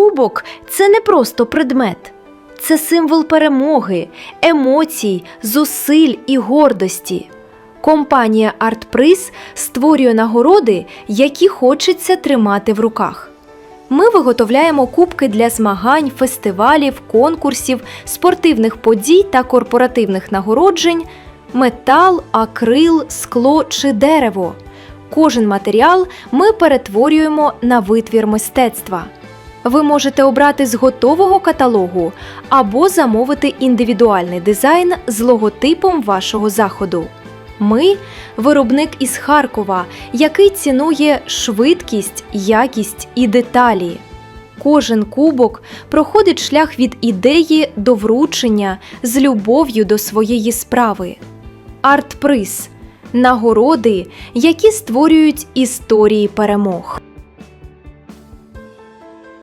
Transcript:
Кубок це не просто предмет, це символ перемоги, емоцій, зусиль і гордості. Компанія Артприз створює нагороди, які хочеться тримати в руках. Ми виготовляємо кубки для змагань, фестивалів, конкурсів, спортивних подій та корпоративних нагороджень, метал, акрил, скло чи дерево. Кожен матеріал ми перетворюємо на витвір мистецтва. Ви можете обрати з готового каталогу або замовити індивідуальний дизайн з логотипом вашого заходу. Ми виробник із Харкова, який цінує швидкість, якість і деталі. Кожен кубок проходить шлях від ідеї до вручення з любов'ю до своєї справи. Артприз нагороди, які створюють історії перемог.